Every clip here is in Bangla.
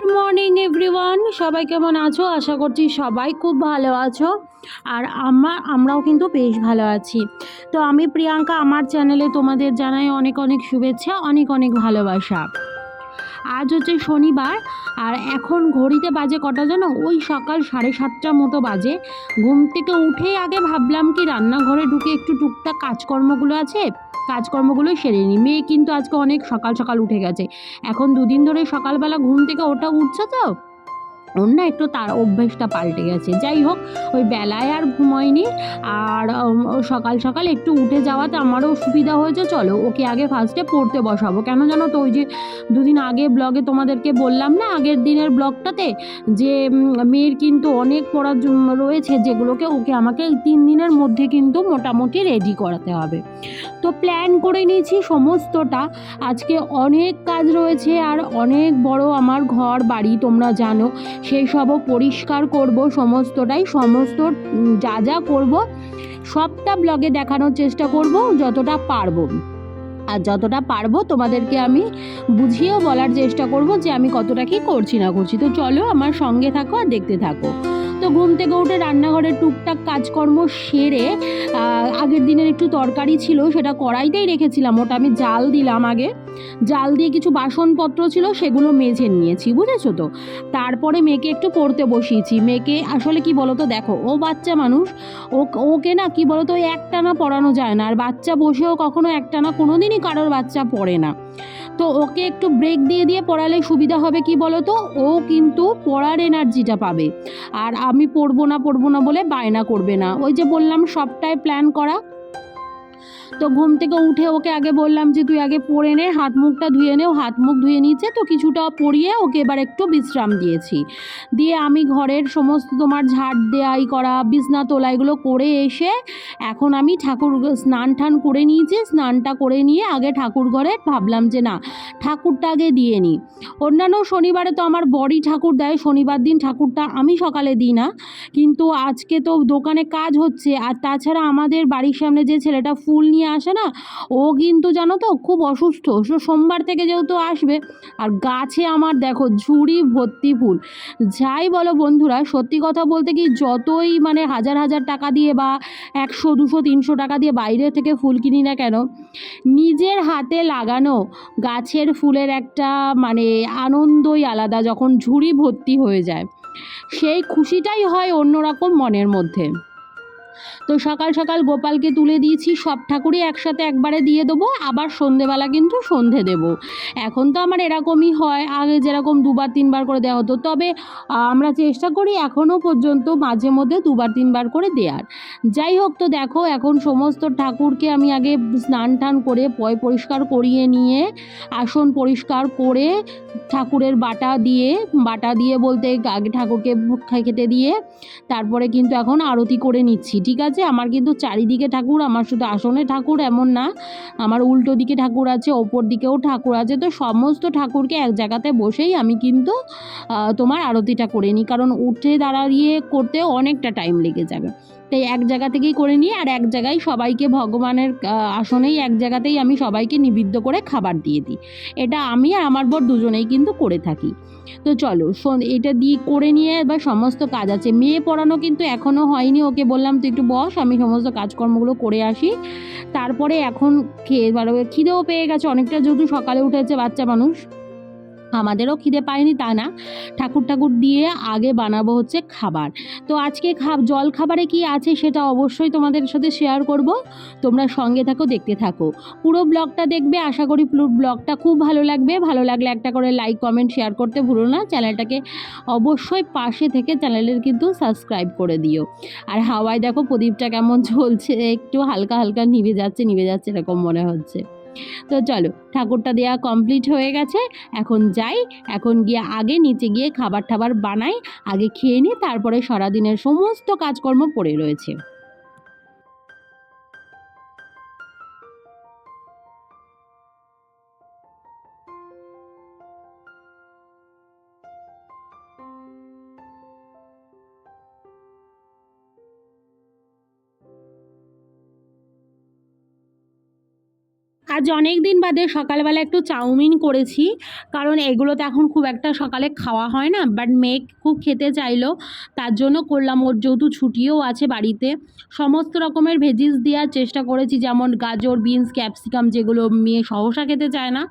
গুড মর্নিং এভরিওয়ান সবাই কেমন আছো? আশা করছি সবাই খুব ভালো আছো। আর আমার, আমরাও কিন্তু বেশ ভালো আছি। তো আমি প্রিয়াঙ্কা, আমার চ্যানেলে তোমাদের জানাই অনেক অনেক শুভেচ্ছা, অনেক অনেক ভালোবাসা। আজ হচ্ছে শনিবার, আর এখন ঘড়িতে বাজে কটা যেন ওই সকাল সাড়ে সাতটার মতো বাজে। ঘুম থেকে উঠেই আগে ভাবলাম কি, রান্নাঘরে ঢুকে একটু টুকটাক কাজকর্মগুলো আছে, কাজকর্মগুলোই সেরে নিই। মেয়ে কিন্তু আজকে অনেক সকাল সকাল উঠে গেছে। এখন দুদিন ধরে সকালবেলা ঘুম থেকে ওটা উঠছে তো। ওর না একটু তার অভ্যেসটা পাল্টে গেছে। যাই হোক, ওই বেলায় আর ঘুমোয়নি আর সকাল সকাল একটু উঠে যাওয়াতে আমারও সুবিধা হয়েছে। চলো, ওকে আগে ফার্স্টে পড়তে বসাবো। কেন জানো তো, ওই যে দুদিন আগে ব্লগে তোমাদেরকে বললাম না, আগের দিনের ব্লগটাতে যে মেয়ের কিন্তু অনেক পড়া রয়েছে, যেগুলোকে ওকে আমাকে তিন দিনের মধ্যে কিন্তু মোটামুটি রেডি করাতে হবে। তো প্ল্যান করে নিয়েছি সমস্তটা। আজকে অনেক কাজ রয়েছে আর অনেক বড় আমার ঘর বাড়ি, তোমরা জানো। সেই সবও পরিষ্কার করব সমস্তটাই, সমস্ত যা যা করব, সবটা ব্লগে দেখানোর চেষ্টা করব যতটা পারব। আর যতটা পারব তোমাদেরকে আমি বুঝিয়েও বলার চেষ্টা করব যে আমি কতটা কি করছি না করছি। তো চলো আমার সঙ্গে থাকো আর দেখতে থাকো। তো ঘুম থেকে উঠে রান্নাঘরের টুকটাক কাজকর্ম সেরে আগের দিনের একটু তরকারি ছিল, সেটা কড়াইতেই রেখেছিলাম। ওটা আমি জাল দিলাম আগে। জাল দিয়ে কিছু বাসনপত্র ছিল, সেগুলো মেজে নিয়েছি, বুঝেছ তো? তারপরে মেয়েকে একটু পড়তে বসিয়েছি। মেয়েকে আসলে কি বলতো, দেখো, ও বাচ্চা মানুষ, ও, ওকে না কি বলতো একটানা পড়ানো যায় না। আর বাচ্চা বসেও কখনো একটানা কোনো দিনই কারোর বাচ্চা পড়ে না। তো ওকে একটু ব্রেক দিয়ে দিয়ে পড়ালে সুবিধা হবে কি বলো তো ও কিন্তু পড়ার এনার্জিটা পাবে। আর আমি পড়ব না পড়ব না বলে বায়না করবে না। ওই যে বললাম, সবটাই প্ল্যান করা। তো ঘুম থেকে উঠে ওকে আগে বললাম যে, তুই আগে পরে নে, হাত মুখটা ধুয়ে নে। ও হাত মুখ ধুয়ে নিয়েছে, তো কিছুটা পরিয়ে ওকে এবার একটু বিশ্রাম দিয়েছি। দিয়ে আমি ঘরের সমস্ত তোমার ঝাড় দেয়াই করা, বিছনা তোলা এগুলো করে এসে এখন আমি ঠাকুর স্নান টান করে নিয়েছি। স্নানটা করে নিয়ে আগে ঠাকুর ঘরে ভাবলাম যে, না, ঠাকুরটা আগে দিয়ে নিই অন্যান্য শনিবারে তো আমার বড়ি ঠাকুর দেয়, শনিবার দিন ঠাকুরটা আমি সকালে দিই না। কিন্তু আজকে তো দোকানে কাজ হচ্ছে, আর তাছাড়া আমাদের বাড়ির সামনে যে ছেলেটা ফুল নিয়ে আসে না? ও কিন্তু জানো তো খুব অসুস্থ। সোমবার থেকে যেহেতু আসবে, আর গাছে আমার দেখো ঝুড়ি ভর্তি ফুল। যাই বলো বন্ধুরা, সত্যি কথা বলতে কি যতই মানে হাজার হাজার টাকা দিয়ে বা একশো, দুশো, তিনশো টাকা দিয়ে বাইরে থেকে ফুল কিনি না কেন, নিজের হাতে লাগানো গাছের ফুলের একটা মানে আনন্দই আলাদা যখন ঝুড়ি ভর্তি হয়ে যায়। সেই খুশিটাই হয় অন্যরকম মনের মধ্যে। তো সকাল সকাল গোপালকে তুলে দিয়েছি, সব ঠাকুরই একসাথে একবারে দিয়ে দেবো, আবার সন্ধেবেলা কিন্তু সন্ধে দেব। এখন তো আমার এরকমই হয়, আগে যেরকম দুবার তিনবার করে দেওয়া হতো, তবে আমরা চেষ্টা করি এখনও পর্যন্ত মাঝে মধ্যে দুবার তিনবার করে দেওয়ার যাই হোক তো দেখো, এখন সমস্ত ঠাকুরকে আমি আগে স্নান টান করে পয় পরিষ্কার করিয়ে নিয়ে, আসন পরিষ্কার করে ঠাকুরের বাটা দিয়ে বাটা দিয়ে বলতে আগে ঠাকুরকে খেতে দিয়ে, তারপরে কিন্তু এখন আরতি করে নিচ্ছি। ঠিক আছে, আমার কিন্তু চারিদিকে ঠাকুর, আমার শুধু আসনে ঠাকুর এমন না, আমার উল্টো দিকে ঠাকুর আছে, ওপর দিকেও ঠাকুর আছে, তো সমস্ত ঠাকুরকে এক জায়গাতে বসেই আমি কিন্তু তোমার আরতিটা করে নিই, কারণ উঠে দাঁড়িয়ে করতে অনেকটা টাইম লেগে যাবে। তাই এক জায়গা থেকেই করে নিই আর এক জায়গায় সবাইকে ভগবানের আসনেই এক জায়গাতেই আমি সবাইকে নিবিদ্ধ করে খাবার দিয়ে দিই। এটা আমি আর আমার বর দুজনেই কিন্তু করে থাকি। তো চলো এটা দিয়ে করে নিয়ে এবার সমস্ত কাজ আছে। মেয়ে পড়ানো কিন্তু এখনও হয়নি, ওকে বললাম, তুই একটু বস, আমি সমস্ত কাজকর্মগুলো করে আসি। তারপরে এখন খেয়ে মানে খিদেও পেয়ে গেছে, অনেকটা যেহেতু সকালে উঠেছে বাচ্চা মানুষ। আমাদেরও খিদে পায়নি তা না। ঠাকুর ঠাকুর দিয়ে আগে বানাবো হচ্ছে খাবার। তো আজকে খাব জল খাবারে কি আছে সেটা অবশ্যই তোমাদের সাথে শেয়ার করব। তোমরা সঙ্গে থাকো, দেখতে থাকো। পুরো ব্লগটা দেখবে, আশা করি পুরো ব্লগটা খুব ভালো লাগবে। ভালো লাগলে একটা করে লাইক কমেন্ট শেয়ার করতে ভুলো না। চ্যানেলটাকে অবশ্যই পাশে থেকে চ্যানেলের কিন্তু সাবস্ক্রাইব করে দিও। আর হাওয়ায় দেখো প্রদীপটা কেমন ঝলছে একটু হালকা হালকা নিভে যাচ্ছে নিভে যাচ্ছে এরকম মনে হচ্ছে। তো চলো, ঠাকুরটা দেওয়া কমপ্লিট হয়ে গেছে। এখন যাই, এখন গিয়ে আগে নিচে গিয়ে খাবার টাবার বানাই, আগে খেয়ে নিই তারপরে সারাদিনের সমস্ত কাজকর্ম পড়ে রয়েছে। আজ অনেক দিন বাদে সকালবেলা একটু চাউমিন করেছি, কারণ এগুলো তো এখন খুব একটা সকালে খাওয়া হয় না বাট মেয়ে খুব খেতে চাইলো, তার জন্য করলাম, ওর যেহেতু ছুটিও আছে বাড়িতে, সমস্ত রকমের ভেজিস দেওয়ার চেষ্টা করেছি, যেমন গাজর বিনস ক্যাপসিকাম যেগুলো মেয়ে সহসা খেতে চায় না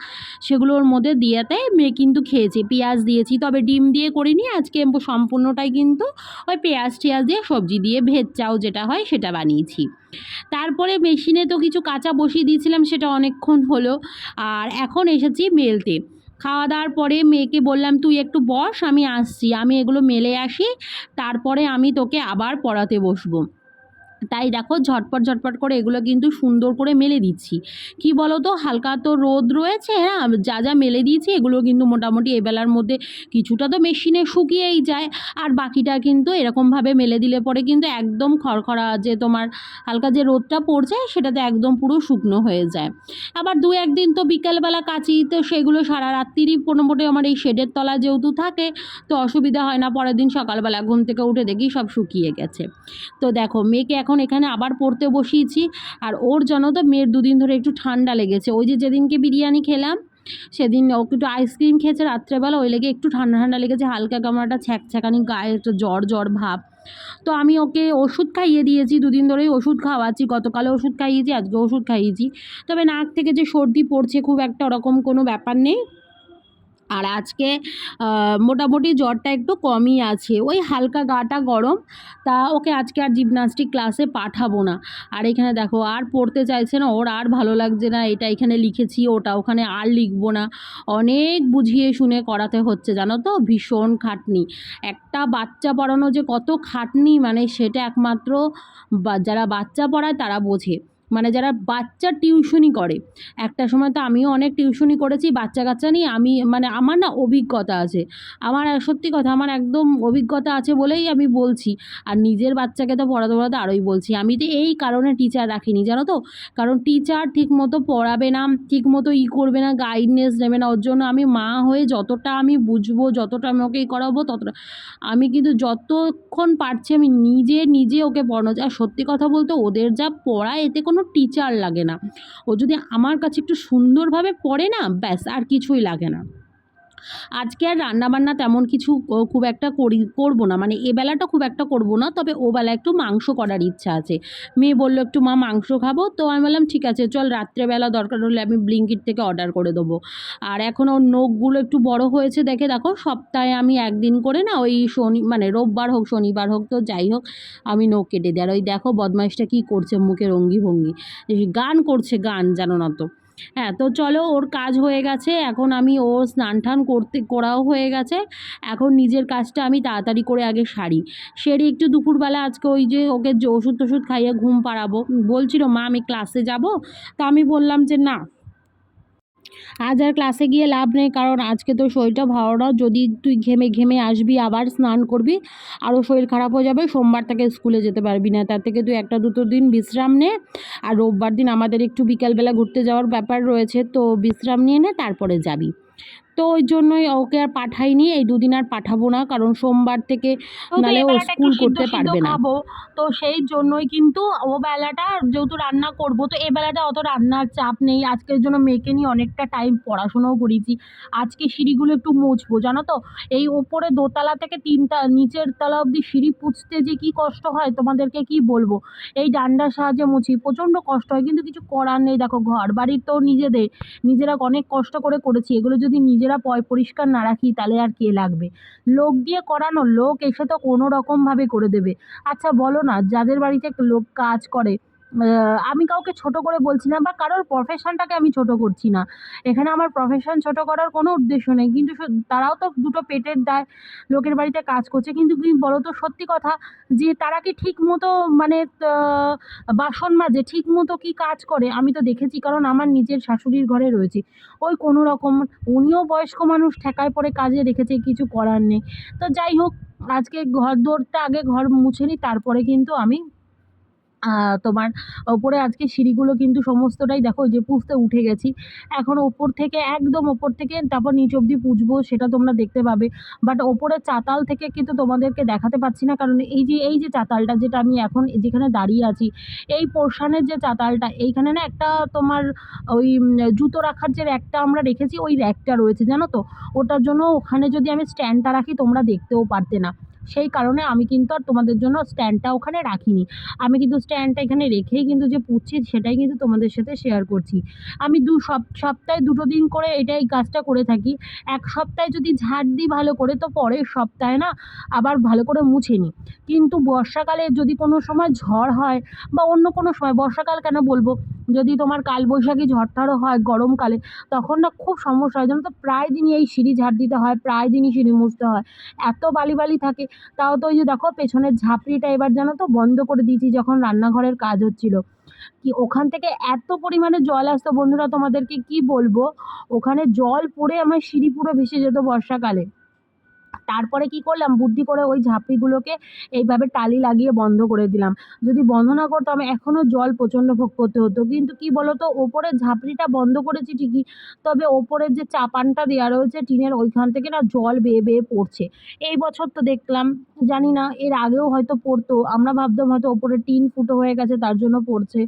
সেগুলোর মধ্যে দিয়েতে মেয়ে কিন্তু খেয়েছে, পেঁয়াজ দিয়েছি, তবে ডিম দিয়ে করিনি, আজকে সম্পূর্ণটাই কিন্তু ওই পেঁয়াজ টিয়াজ দিয়ে সবজি দিয়ে ভেজ চাও যেটা হয় সেটা বানিয়েছি। তারপরে মেশিনে তো কিছু কাঁচা বসিয়ে দিয়েছিলাম, সেটা অনেকক্ষণ হলো। আর এখন এসেছি মেলতে। খাওয়া দাওয়ার পরে মেয়েকে বললাম, তুই একটু বস, আমি আসছি। আমি এগুলো মেলে আসি, তারপরে আমি তোকে আবার পড়াতে বসবো। তাই দেখো ঝটপট ঝটপট করে এগুলো কিন্তু সুন্দর করে মেলে দিচ্ছি। কি বলো তো হালকা তো রোদ রয়েছে হ্যাঁ? যা যা মেলে দিয়েছি, এগুলো কিন্তু মোটামুটি এবেলার মধ্যে কিছুটা তো মেশিনে শুকিয়েই যায়। আর বাকিটা কিন্তু এরকমভাবে মেলে দিলে পরে কিন্তু একদম খড়খড়া যে তোমার হালকা যে রোদটা পড়ছে, সেটাতে একদম পুরো শুকনো হয়ে যায়। আবার দু একদিন তো বিকেলবেলা কাচি, তো সেগুলো সারা রাত্রিরই মোটামুটি আমার এই শেডের তলা যেহেতু থাকে, তো অসুবিধা হয় না। পরের দিন সকালবেলা ঘুম থেকে উঠে দেখি সব শুকিয়ে গেছে। তো দেখো, মেয়েকে এখন এখানে আবার পড়তে বসিয়েছি। আর ওর জন্য তো মেয়ের দুদিন ধরে একটু ঠান্ডা লেগেছে। ওই যে যেদিনকে বিরিয়ানি খেলাম, সেদিন ও একটু আইসক্রিম খেয়েছে রাত্রেবেলা, ওই লেগে একটু ঠান্ডা ঠান্ডা লেগেছে, হালকা কেমন একটা ছ্যাঁকছ্যাঁকানি গায়ে, একটু জ্বর জ্বর ভাব। তো আমি ওকে ওষুধ খাইয়ে দিয়েছি, দুদিন ধরেই ওষুধ খাওয়াচ্ছি গতকালে ওষুধ খাইয়েছি আজকে ওষুধ খাইয়েছি। তবে নাক থেকে যে সর্দি পড়ছে, খুব একটা ওরকম কোনো ব্যাপার নেই। আর আজকে মোটামুটি জ্বরটা একটু কমই আছে। ওই হালকা গাটা গরম, তা ওকে আজকে আর জিমনাস্টিক ক্লাসে পাঠাবো না। আর এখানে দেখো, আর পড়তে চাইছে না, ওর আর ভালো লাগছে না, এটা এখানে লিখেছি, ওটা ওখানে আর লিখব না। অনেক বুঝিয়ে শুনে করাতে হচ্ছে, জানো তো? ভীষণ খাটনি। একটা বাচ্চা পড়ানো যে কত খাটনি মানে সেটা একমাত্র যারা বাচ্চা পড়ায় তারা বোঝে। মানে যারা বাচ্চা টিউশনি করে। একটা সময় তো আমিও অনেক টিউশনি করেছি বাচ্চা কাচ্চা নিয়ে আমি মানে আমার না অভিজ্ঞতা আছে। আমার সত্যি কথা আমার একদম অভিজ্ঞতা আছে বলেই আমি বলছি। আর নিজের বাচ্চাকে তো পড়াতে পড়াতে আরোই বলছি। আমি তো এই কারণে টিচার রাখিনি, জানো তো? কারণ টিচার ঠিক মতো পড়াবে না ঠিক মতো ই করবে না গাইডনেস নেবে না। ওর জন্য আমি মা হয়ে যতটা আমি বুঝব, যতটা আমি ওকে ই করাবো, ততটা আমি কিন্তু যতক্ষণ পারছি আমি নিজে নিজে ওকে পড়ানো আর সত্যি কথা বলতে ওদের যা পড়া, এতে কোনো কোনো টিচার লাগে না। ও যদি আমার কাছে একটু সুন্দরভাবে পড়ে না, ব্যাস আর কিছুই লাগে না। আজকে আর রান্নাবান্না তেমন কিছু খুব একটা করি, করব না। মানে এ বেলাটা খুব একটা করব না, তবে ও বেলা একটু মাংস করার ইচ্ছা আছে। মেয়ে বলল, একটু মা মাংস খাব? তো আমি বললাম, ঠিক আছে, চল রাত্রেবেলা দরকার হলে আমি ব্লিঙ্কিট থেকে অর্ডার করে দেবো। আর এখন ওর নখগুলো একটু বড় হয়েছে দেখে, দেখো, সপ্তাহে আমি একদিন করে না, ওই শনি মানে রোববার হোক, শনিবার হোক, তো যাই হোক, আমি নখ কেটে দিই। আর ওই দেখো, বদমাইশটা কী করছে মুখের অঙ্গি ভঙ্গি গান করছে গান, জানো না তো। হ্যাঁ তো চলো ওর কাজ হয়ে গেছে। এখন আমি ও স্নান টান করতে, করাও হয়ে গেছে। এখন নিজের কাজটা আমি তাড়াতাড়ি করে আগে সারি। সেরে একটু দুপুরবেলা আজকে ওই যে ওকে ওষুধ টষুধ খাইয়ে ঘুম পাড়াবো। বলছিল, মা, আমি ক্লাসে যাব? তা আমি বললাম যে, না। আজ আর ক্লাসে গিয়ে লাভ নেই, কারণ আজকে তো শরীরটা ভালো না। যদি তুই ঘেমে ঘেমে আসবি, আবার স্নান করবি আরও শরীর খারাপ হয়ে যাবে। সোমবার থেকে স্কুলে যেতে পারবি না। তার থেকে তুই একটা দুটো দিন বিশ্রাম নে। আর রোববার দিন আমাদের একটু বিকালবেলা ঘুরতে যাওয়ার ব্যাপার রয়েছে, তো বিশ্রাম নিয়ে নে, তারপরে যাবি। তো ওই জন্যই ওকে আর পাঠাইনি এই দুদিন আর পাঠাবো না কারণ সোমবার থেকে নালে ও স্কুল করতে পারবে না। তো সেই জন্যই কিন্তু ও বেলাটা যেহেতু রান্না করব তো এ বেলাটা অত রান্নার চাপ নেই আজকের জন্য মেয়েকে নিয়ে অনেকটা টাইম পড়াশোনাও করেছি। আজকে সিঁড়িগুলো একটু মুছবো জানো তো? এই ওপরে দোতলা থেকে তিনটা নিচের তলা অবধি সিঁড়ি পুছতে যে কি কষ্ট হয় তোমাদেরকে কি বলব? এই ডান্ডার সাহায্যে মুছি প্রচণ্ড কষ্ট হয় কিন্তু কিছু করার নেই। দেখো ঘর বাড়ির তো নিজেদের নিজেরা অনেক কষ্ট করে করেছি এগুলো যদি নিজের নিজেরা পয় পরিষ্কার না রাখি, তাহলে আর কে লাগবে? লোক দিয়ে করানো, লোক এসে তো কোনো রকমভাবে করে দেবে। আচ্ছা বলো না, যাদের বাড়িতে লোক কাজ করে আমি কাউকে ছোট করে বলছি না বা কারোর প্রফেশনটাকে আমি ছোট করছি না। এখানে আমার প্রফেশন ছোট করার কোনো উদ্দেশ্য নেই। কিন্তু তারাও তো দুটো পেটের দায় লোকের বাড়িতে কাজ করছে। কিন্তু বলো তো সত্যি কথা যে তারা কি ঠিক মতো মানে বাসন মাজে, ঠিক মতো কি কাজ করে, আমি তো দেখেছি। কারণ আমার নিজের শাশুড়ির ঘরে রয়েছে। ওই কোনো রকম উনিও বয়স্ক মানুষ, ঠেকায় পড়ে কাজে রেখেছে, কিছু করার নেই। তো যাই হোক, আজকে ঘর দৌড়টা আগে ঘর মুছে নিই তারপরে কিন্তু আমি তোমার ওপরে আজকে সিঁড়িগুলো কিন্তু সমস্তটাই দেখো যে পুষতে উঠে গেছি। এখন ওপর থেকে একদম ওপর থেকে তারপর নিচ অবধি পুজবো সেটা তোমরা দেখতে পাবে। বাট ওপরে চাতাল থেকে কিন্তু তোমাদেরকে দেখাতে পাচ্ছি না। কারণ এই যে এই যে চাতালটা যেটা আমি এখন যেখানে দাঁড়িয়ে আছি, এই পোর্শানের যে চাতালটা, এইখানে না একটা তোমার ওই জুতো রাখার যে র্যাকটা আমরা রেখেছি, ওই র্যাকটা রয়েছে, জানো তো? ওটার জন্য ওখানে যদি আমি স্ট্যান্ডটা রাখি, তোমরা দেখতেও পারতে না। সেই কারণে আমি কিন্তু আর তোমাদের জন্য স্ট্যান্ডটা ওখানে রাখিনি। আমি কিন্তু স্ট্যান্ডটা এখানে রেখেই কিন্তু যে পুচ্ছি সেটাই কিন্তু তোমাদের সাথে শেয়ার করছি। আমি দু সপ, সপ্তাহে দুটো দিন করে এটা এই কাজটা করে থাকি। এক সপ্তাহে যদি ঝাড় দিই ভালো করে, তো পরের সপ্তাহে না আবার ভালো করে মুছে নিই কিন্তু বর্ষাকালে যদি কোনো সময় ঝড় হয় বা অন্য কোনো সময়, বর্ষাকাল কেন বলব? যদি তোমার কালবৈশাখী ঝড় হয় গরমকালে, তখন না খুব সমস্যা হয়। জানো তো প্রায় দিনই এই সিঁড়ি ঝাড় দিতে হয়, প্রায় দিনই সিঁড়ি মুছতে হয়। এত বালি বালি থাকে তাও তো ওই যে দেখো পেছনের ঝাঁপড়িটা এবার জানো তো বন্ধ করে দিয়েছি যখন রান্নাঘরের কাজ হচ্ছিল। কি ওখান থেকে এত পরিমাণে জল আসতো বন্ধুরা তোমাদেরকে কি বলব? ওখানে জল পড়ে আমার সিঁড়ি পুরো ভেসে যেত বর্ষাকালে। তারপরে কি করলাম, বুদ্ধি করে ওই ঝাঁপড়িগুলোকে এইভাবে টালি লাগিয়ে বন্ধ করে দিলাম। যদি বন্ধ না করতাম এখনও জল প্রচণ্ড ভোগ করতে হতো। কিন্তু কি বলো তো ওপরের ঝাঁপড়িটা বন্ধ করেছি ঠিকই, তবে ওপরের যে চাপানটা দেওয়া রয়েছে টিনের ওইখান থেকে না জল বেয়ে বেয়ে পড়ছে। এই বছর তো দেখলাম, জানি না, এর আগেও হয়তো পড়তো, আমরা ভাবতাম হয়তো ওপরে টিন ফুটো হয়ে গেছে, তার জন্য পড়ছে।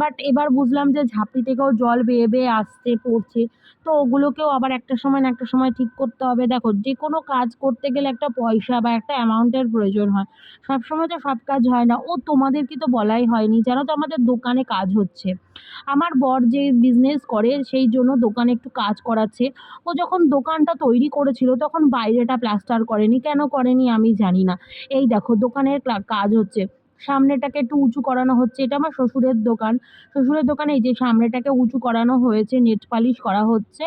বাট এবার বুঝলাম যে ঝাঁপড়ি থেকেও জল বেয়ে বেয়ে আসছে, পড়ছে। তো ওগুলোকেও আবার একটা সময় না একটা সময় ঠিক করতে হবে। দেখো যে কোনো কাজ করতে গেলে একটা পয়সা বা একটা অ্যামাউন্টের প্রয়োজন হয়। সবসময় তো সব কাজ হয় না। ও তোমাদেরকে তো বলাই হয়নি, জানো তো আমাদের দোকানে কাজ হচ্ছে। আমার বর যে বিজনেস করে, সেই জন্য দোকানে একটু কাজ করাচ্ছে। ও যখন দোকানটা তৈরি করেছিল, তখন বাইরেটা প্লাস্টার করেনি। কেন করেনি আমি জানি না। এই দেখো, দোকানের কাজ হচ্ছে। সামনেটাকে একটু উঁচু করানো হচ্ছে, এটা আমার শ্বশুরের দোকান। শ্বশুরের দোকানে এই যে সামনেটাকে উঁচু করানো হয়েছে, নেট পালিশ করা হচ্ছে।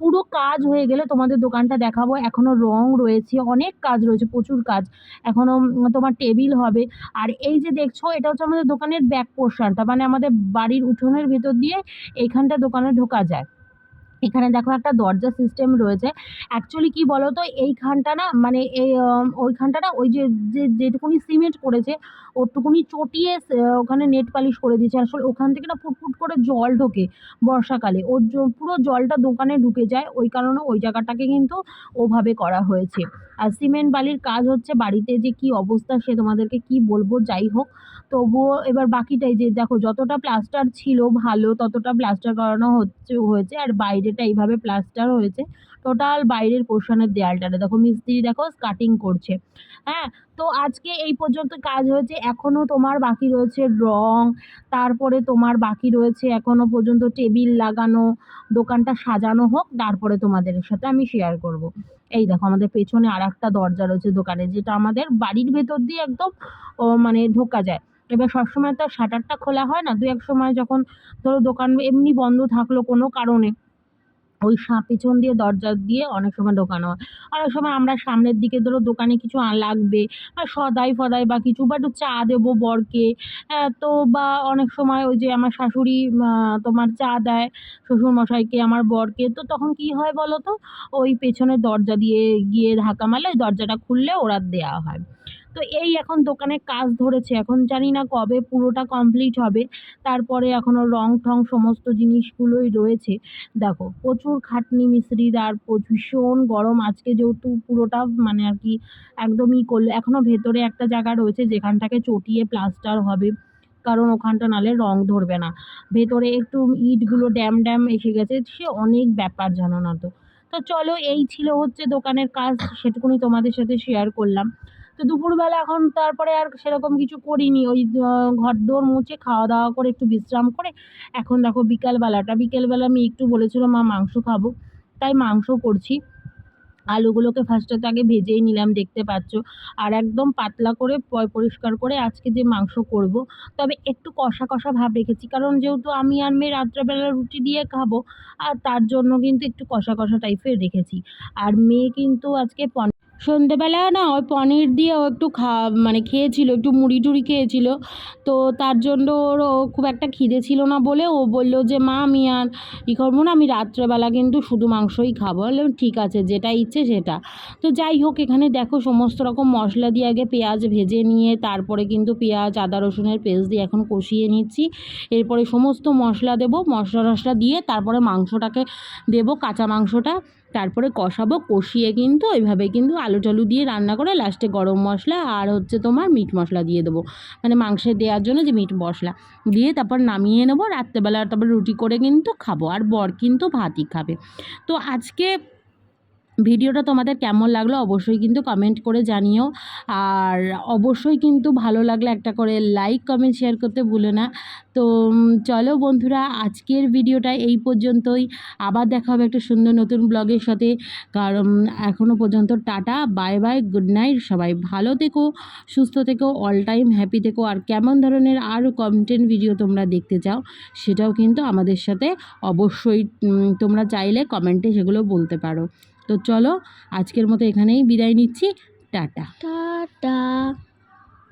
পুরো কাজ হয়ে গেলে তোমাদের দোকানটা দেখাবো। এখনও রং রয়েছে, অনেক কাজ রয়েছে, প্রচুর কাজ। এখনও তোমার টেবিল হবে। আর এই যে দেখছ, এটা হচ্ছে আমাদের দোকানের ব্যাক পোর্শনটা মানে আমাদের বাড়ির উঠোনের ভেতর দিয়ে এইখানটা দোকানে ঢোকা যায়। এখানে দেখো একটা দরজা সিস্টেম রয়েছে। অ্যাকচুয়ালি কি বলো তো এইখানটা না মানে এই ওইখানটা না ওই যে যে, যেটুকুনি সিমেন্ট করেছে ওটুকুনি চটিয়ে ওখানে নেট পালিশ করে দিয়েছে। আসলে ওখান থেকে না ফুটফুট করে জল ঢোকে বর্ষাকালে। ওর পুরো জলটা দোকানে ঢুকে যায়, ওই কারণে ওই জায়গাটাকে কিন্তু ওভাবে করা হয়েছে। আর সিমেন্ট বালির কাজ হচ্ছে বাড়িতে যে কি অবস্থা, সে তোমাদেরকে কি বলব, যাই হোক। তবুও এবার বাকিটাই যে, দেখো যতটা প্লাস্টার ছিল ভালো, ততটা প্লাস্টার করানো হচ্ছে, হয়েছে। আর বাইরেটা এইভাবে প্লাস্টার হয়েছে টোটাল বাইরের পোর্শনের দেয়ালটাতে। দেখো মিস্ত্রি দেখো কাটিং করছে। হ্যাঁ তো আজকে এই পর্যন্ত কাজ হয়েছে এখনও তোমার বাকি রয়েছে রং, তারপরে তোমার বাকি রয়েছে এখনও পর্যন্ত টেবিল লাগানো, দোকানটা সাজানো হোক, তারপরে তোমাদের সাথে আমি শেয়ার করব। এই দেখো আমাদের পেছনে আর একটা দরজা রয়েছে দোকানে, যেটা আমাদের বাড়ির ভেতর দিয়ে একদম মানে ঢোকা যায়। এবার সবসময় তো শাটারটা খোলা হয় না দু এক সময় যখন ধরো দোকান এমনি বন্ধ থাকল কোনো কারণে ওই পেছন দিয়ে দরজা দিয়ে অনেক সময় ঢোকানো হয়। অনেক সময় আমরা সামনের দিকে ধরো দোকানে কিছু লাগবে বা সদাই ফদাই বা কিছু বা একটু চা দেবো বরকে। তো বা অনেক সময় ওই যে আমার শাশুড়ি তোমার চা দেয় শ্বশুরমশাইকে, আমার বরকে। তো তখন কি হয় বলো তো? ওই পেছনের দরজা দিয়ে গিয়ে ধাক্কা মারলে ওই দরজাটা খুললে ওরা দেওয়া হয়। তো এই এখন দোকানে কাজ ধরেছে। এখন জানি না কবে পুরোটা কমপ্লিট হবে। তারপরে এখনও রং ঠং সমস্ত জিনিসগুলোই রয়েছে। দেখো, প্রচুর খাটনি মিস্ত্রির আর ভীষণ গরম। আজকে যেহেতু পুরোটা মানে আর কি একদমই করল এখনও ভেতরে একটা জায়গা রয়েছে যেখানটাকে চটিয়ে প্লাস্টার হবে। কারণ ওখানটা নালে রং ধরবে না। ভেতরে একটু ইটগুলো ড্যাম ড্যাম এসে গেছে, সে অনেক ব্যাপার জানো না তো। তো চলো, এই ছিল হচ্ছে দোকানের কাজ। সেটুকুনি তোমাদের সাথে শেয়ার করলাম। তো দুপুরবেলা এখন তারপরে আর সেরকম কিছু করিনি। ওই ঘর দোর মুছে খাওয়া দাওয়া করে একটু বিশ্রাম করে এখন দেখো বিকালবেলাটা। বিকেলবেলা আমি একটু বলেছিল, মা, মাংস খাব। তাই মাংস করছি। আলুগুলোকে ফার্স্টে তো আগে ভেজেই নিলাম, দেখতে পাচ্ছ। আর একদম পাতলা করে পরিষ্কার করে আজকে যে মাংস করব, তবে একটু কষা কষা ভাব রেখেছি। কারণ যেহেতু আমি আর মেয়ে রাত্রেবেলা রুটি দিয়ে খাব, আর তার জন্য কিন্তু একটু কষা কষা টাইপের রেখেছি। আর মেয়ে কিন্তু আজকে সন্ধেবেলা না ওই পনির দিয়ে ও একটু খা মানে খেয়েছিল, একটু মুড়ি টুড়ি খেয়েছিল। তো তার জন্য ওর খুব একটা খিদে ছিল না বলে ও বলল যে, মা, আমি আর ই করব না, আমি রাত্রেবেলা কিন্তু শুধু মাংসই খাব। বললাম, ঠিক আছে, যেটা ইচ্ছে সেটা। তো যাই হোক, এখানে দেখো সমস্ত রকম মশলা দিয়ে আগে পেঁয়াজ ভেজে নিয়ে, তারপরে কিন্তু পেঁয়াজ, আদা, রসুনের পেস্ট দিয়ে এখন কষিয়ে নিচ্ছি। এরপরে সমস্ত মশলা দেবো মশলা টশলা দিয়ে তারপরে মাংসটাকে দেবো, কাঁচা মাংসটা। তারপরে কষাবো, কষিয়ে কিন্তু ওইভাবে কিন্তু আলু টালু দিয়ে রান্না করে লাস্টে গরম মশলা আর হচ্ছে তোমার মিট মশলা দিয়ে দেবো। মানে মাংসে দেওয়ার জন্য যে মিট মশলা। দিয়ে তারপর নামিয়ে নেব, রাত্রেবেলা তারপর রুটি করে কিন্তু খাব। আর বর কিন্তু ভাতই খাবে। তো আজকে ভিডিওটা তোমাদের কেমন লাগল অবশ্যই কিন্তু কমেন্ট করে জানিও। আর অবশ্যই কিন্তু ভালো লাগলে একটা করে লাইক কমেন্ট শেয়ার করতে ভুলো না। তো চলো বন্ধুরা, আজকের ভিডিওটা এই পর্যন্তই। আবার দেখা হবে একটা সুন্দর নতুন ব্লগের সাথে। কারণ এখনও পর্যন্ত tata bye bye good night সবাই ভালো থেকো, সুস্থ থেকো অল টাইম হ্যাপি থেকো। আর কেমন ধরনের আরও কন্টেন্ট ভিডিও তোমরা দেখতে চাও, সেটাও কিন্তু আমাদের সাথে অবশ্যই তোমরা চাইলে কমেন্টে সেগুলো বলতে পারো। তো চলো আজকের মতো এখানেই বিদায় নিচ্ছি। টাটা। টাটা।